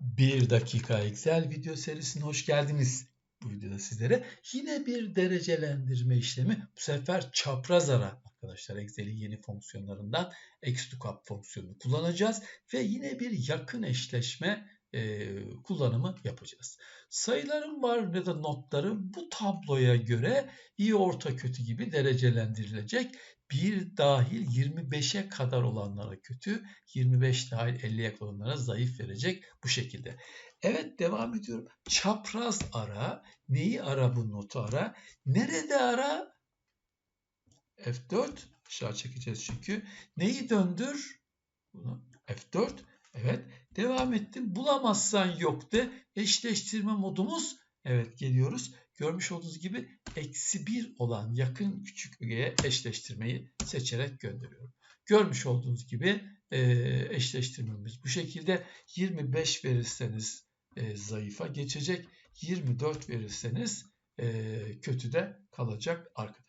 1 dakika Excel video serisine hoş geldiniz. Bu videoda sizlere yine bir derecelendirme işlemi bu sefer çapraz ara arkadaşlar Excel'in yeni fonksiyonlarından XLOOKUP fonksiyonunu kullanacağız ve yine bir yakın eşleşme e, kullanımı yapacağız. Sayıların var ya da notları bu tabloya göre iyi orta kötü gibi derecelendirilecek. 1 dahil 25'e kadar olanlara kötü, 25 dahil 50'ye kadar olanlara zayıf verecek bu şekilde. Evet devam ediyorum. Çapraz ara. Neyi ara bu notu ara? Nerede ara? F4 aşağı çekeceğiz çünkü. Neyi döndür? Bunu F4. Evet. Devam ettim. Bulamazsan yok de. Eşleştirme modumuz. Evet geliyoruz. Görmüş olduğunuz gibi eksi 1 olan yakın küçük ögeye eşleştirmeyi seçerek gönderiyorum. Görmüş olduğunuz gibi e, eşleştirmemiz bu şekilde 25 verirseniz e, zayıfa geçecek. 24 verirseniz e, kötüde kalacak arkadaşlar.